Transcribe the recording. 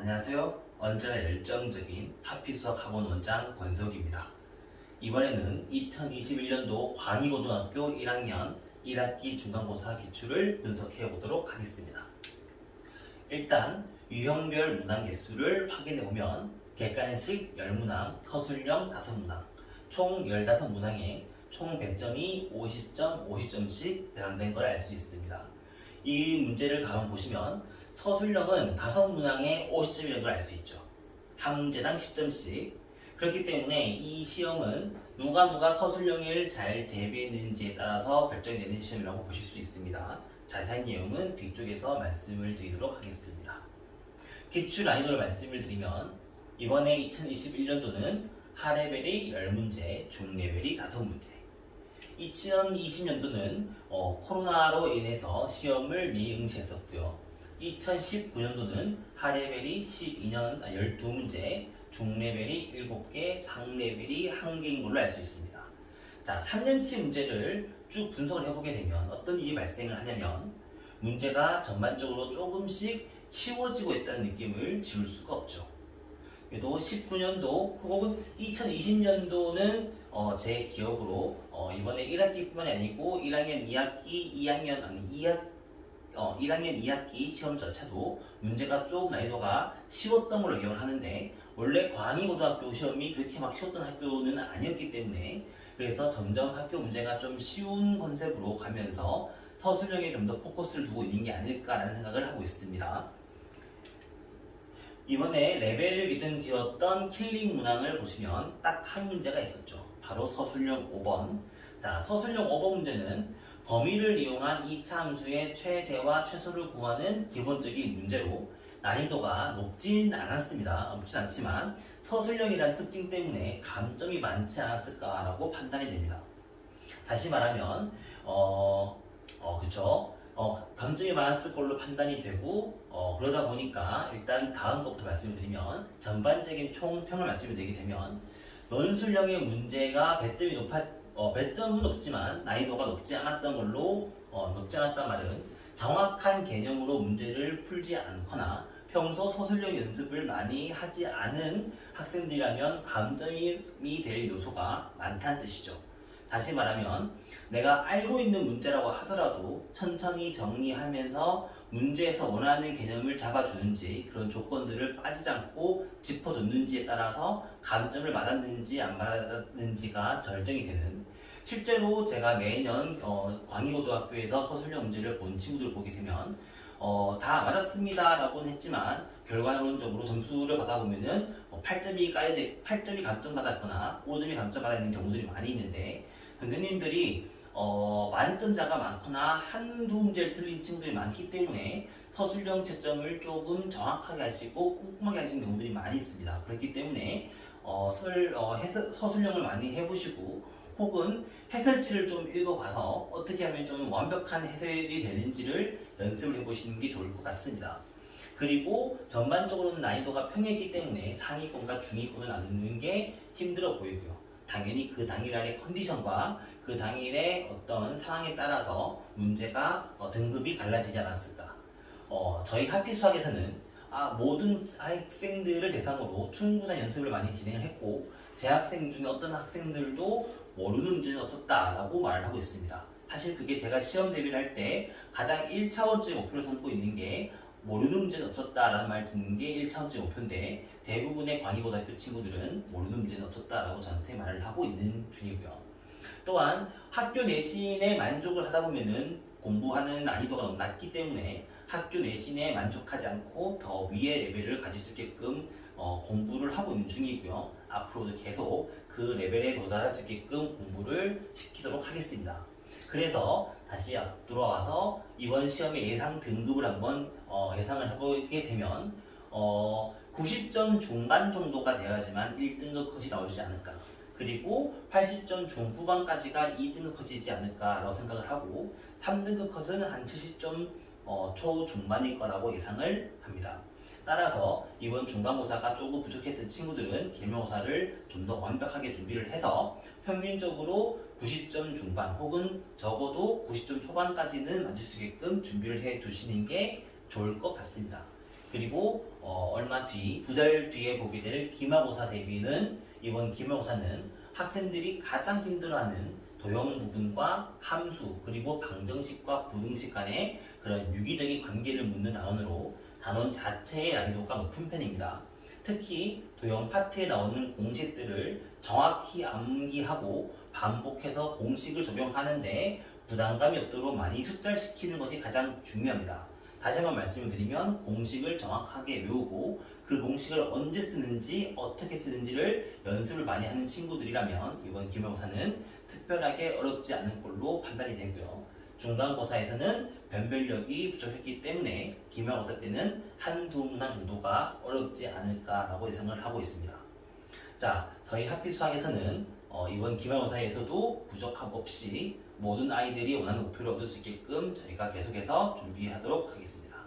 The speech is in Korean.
안녕하세요. 언제나 열정적인 하피수학 학원 원장 권석입니다. 이번에는 2021년도 광희고등학교 1학년 1학기 중간고사 기출을 분석해 보도록 하겠습니다. 일단 유형별 문항 개수를 확인해 보면 객관식 10문항, 서술형 5문항, 총 15문항에 총 100점이 50점, 50점씩 배당된 걸 알 수 있습니다. 이 문제를 가만 보시면 서술형은 5문항에 50점이라는 걸알수 있죠. 한 문제당 10점씩. 그렇기 때문에 이 시험은 누가 누가 서술형을 잘 대비했는지에 따라서 결정이 되는 시험이라고 보실 수 있습니다. 자세한 내용은 뒤쪽에서 말씀을 드리도록 하겠습니다. 기출 난이도를 말씀을 드리면 이번에 2021년도는 하레벨이 10문제, 중레벨이 5문제 2020년도는 어, 코로나로 인해서 시험을 미응시했었고요. 2019년도는 하레벨이 12년, 아, 12문제, 중레벨이 7개, 상레벨이 1개인 걸로 알 수 있습니다. 자, 3년치 문제를 쭉 분석을 해보게 되면 어떤 일이 발생을 하냐면 문제가 전반적으로 조금씩 쉬워지고 있다는 느낌을 지울 수가 없죠. 그래도 19년도 혹은 2020년도는 어, 제 기억으로 어, 이번에 1학기뿐만이 아니고 1학년 2학기, 2학년 아니 2학 어, 1학년 2학기 시험 자체도 문제가 좀 난이도가 쉬웠던 걸로 기억을 하는데 원래 광희고등학교 시험이 그렇게 막 쉬웠던 학교는 아니었기 때문에 그래서 점점 학교 문제가 좀 쉬운 컨셉으로 가면서 서술형에 좀 더 포커스를 두고 있는 게 아닐까라는 생각을 하고 있습니다. 이번에 레벨을 기준 지었던 킬링 문항을 보시면 딱 한 문제가 있었죠. 바로 서술형 5번. 자, 서술형 5번 문제는 범위를 이용한 이차 함수의 최대와 최소를 구하는 기본적인 문제로 난이도가 높진 않았습니다. 높진 않지만 서술형이라는 특징 때문에 감점이 많지 않았을까라고 판단이 됩니다. 다시 말하면 어, 어 그쵸 어, 감점이 많았을 걸로 판단이 되고 어, 그러다 보니까 일단 다음 것부터 말씀을 드리면 전반적인 총평을 말씀을 드리게 되면 논술형의 문제가 배점이 높아 어, 배점은 높지만 난이도가 높지 않았던 걸로 어, 높지 않았단 말은 정확한 개념으로 문제를 풀지 않거나 평소 서술형 연습을 많이 하지 않은 학생들이라면 감점이 될 요소가 많다는 뜻이죠. 다시 말하면 내가 알고 있는 문제라고 하더라도 천천히 정리하면서 문제에서 원하는 개념을 잡아주는지 그런 조건들을 빠지지 않고 짚어줬는지에 따라서 감점을 받았는지 안 받았는지가 결정이 되는 실제로 제가 매년 어, 광희고등학교에서 서술형 문제를 본 친구들을 보게 되면 어, 다 맞았습니다라고는 했지만 결과론적으로 점수를 받아보면은 어, 8점이 까여져 8점이 감점 받았거나 5점이 감점받는 경우들이 많이 있는데 선생님들이 어, 만점자가 많거나 한두 문제를 틀린 친구들이 많기 때문에 서술형 채점을 조금 정확하게 하시고 꼼꼼하게 하시는 경우들이 많이 있습니다. 그렇기 때문에 어, 설, 어, 해설, 서술형을 많이 해보시고 혹은 해설지를 좀 읽어봐서 어떻게 하면 좀 완벽한 해설이 되는지를 연습을 해보시는 게 좋을 것 같습니다. 그리고 전반적으로는 난이도가 평이했기 때문에 상위권과 중위권을 나누는 게 힘들어 보이고요. 당연히 그 당일날의 컨디션과 그 당일의 어떤 상황에 따라서 문제가 어, 등급이 갈라지지 않았을까. 어, 저희 하피 수학에서는 아, 모든 학생들을 대상으로 충분한 연습을 많이 진행을 했고 제 학생 중에 어떤 학생들도 모르는 문제는 없었다라고 말을 하고 있습니다. 사실 그게 제가 시험 대비를 할 때 가장 1차원적인 목표를 삼고 있는 게 모르는 문제는 없었다라는 말 듣는 게 1차원적인 목표인데 대부분의 광희고등학교 친구들은 모르는 문제는 없었다라고 저한테 말을 하고 있는 중이고요. 또한 학교 내신에 만족을 하다 보면은 공부하는 난이도가 너무 낮기 때문에 학교 내신에 만족하지 않고 더 위의 레벨을 가질 수 있게끔 어, 공부를 하고 있는 중이고요. 앞으로도 계속 그 레벨에 도달할 수 있게끔 공부를 시키도록 하겠습니다. 그래서 다시 앞 돌아와서 이번 시험의 예상 등급을 한번 어, 예상을 해보게 되면 어, 90점 중반 정도가 되어야지만 1등급 컷이 나오지 않을까. 그리고 80점 중후반까지가 2등급 컷이지 않을까라고 생각을 하고 3등급 컷은 한 70점 어, 초중반일 거라고 예상을 합니다. 따라서 이번 중간고사가 조금 부족했던 친구들은 기말고사를 좀 더 완벽하게 준비를 해서 평균적으로 90점 중반 혹은 적어도 90점 초반까지는 맞을 수 있게끔 준비를 해 두시는 게 좋을 것 같습니다. 그리고 어, 얼마 뒤, 두 달 뒤에 보게 될 기말고사 대비는 이번 기말고사는 학생들이 가장 힘들어하는 도형 부분과 함수 그리고 방정식과 부등식 간의 그런 유기적인 관계를 묻는 단원으로 단원 자체의 난이도가 높은 편입니다. 특히 도형 파트에 나오는 공식들을 정확히 암기하고 반복해서 공식을 적용하는데 부담감이 없도록 많이 숙달시키는 것이 가장 중요합니다. 다시 한번 말씀을 드리면 공식을 정확하게 외우고 그 공식을 언제 쓰는지 어떻게 쓰는지를 연습을 많이 하는 친구들이라면 이번 기말고사는 특별하게 어렵지 않은 걸로 판단이 되고요. 중간고사에서는 변별력이 부족했기 때문에 기말고사 때는 한두 문항 정도가 어렵지 않을까라고 예상을 하고 있습니다. 자, 저희 학비 수학에서는 어, 이번 기말고사에서도 부족함 없이 모든 아이들이 원하는 목표를 얻을 수 있게끔 저희가 계속해서 준비하도록 하겠습니다.